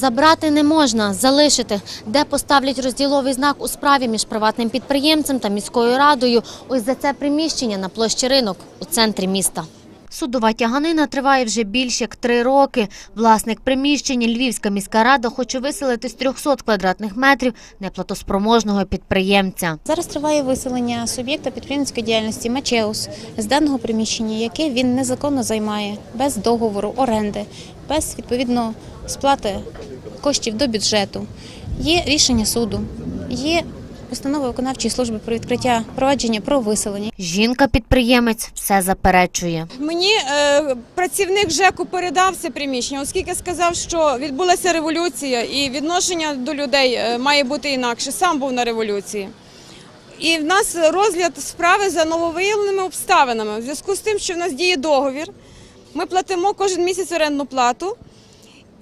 Забрати не можна, залишити. Де поставлять розділовий знак у справі між приватним підприємцем та міською радою. Ось за це приміщення на площі ринок у центрі міста. Судова тяганина триває вже більш як три роки. Власник приміщення Львівська міська рада хоче виселити з 300 квадратних метрів неплатоспроможного підприємця. Зараз триває виселення суб'єкта підприємницької діяльності Мачеус з даного приміщення, яке він незаконно займає без договору оренди, без відповідно сплати коштів до бюджету. Є рішення суду, є постанова виконавчої служби про відкриття провадження про виселення. Жінка-підприємець все заперечує. Мені е, працівник ЖЕКу передав це приміщення, оскільки сказав, що відбулася революція і відношення до людей е, має бути інакше. Сам був на революції. І в нас розгляд справи за нововиявленими обставинами. В зв'язку з тим, що в нас діє договір, ми платимо кожен місяць орендну плату.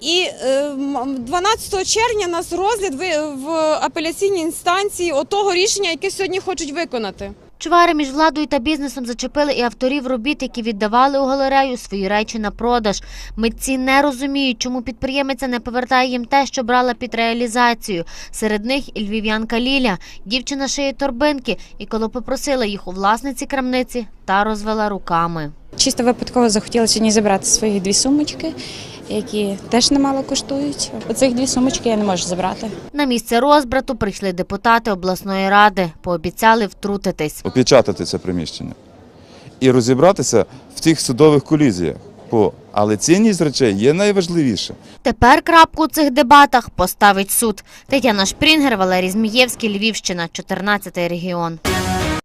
І е, м- 12 червня у нас розгляд ви- в апеляційній інстанції отого рішення, яке сьогодні хочуть виконати. Чвари між владою та бізнесом зачепили і авторів робіт, які віддавали у галерею свої речі на продаж. Митці не розуміють, чому підприємиця не повертає їм те, що брала під реалізацію. Серед них і львів'янка Ліля. Дівчина шиє торбинки, і коли попросила їх у власниці крамниці, та розвела руками. Чисто випадково захотіла сьогодні забрати свої дві сумочки, які теж немало коштують. Оцих дві сумочки я не можу забрати. На місце розбрату прийшли депутати обласної ради, пообіцяли втрутитись. опечатати це приміщення і розібратися в тих судових колізіях. Бо але цінність речей є найважливіше. Тепер крапку у цих дебатах поставить суд. Тетяна Шпрінгер, Валерій Змієвський, Львівщина, 14 регіон.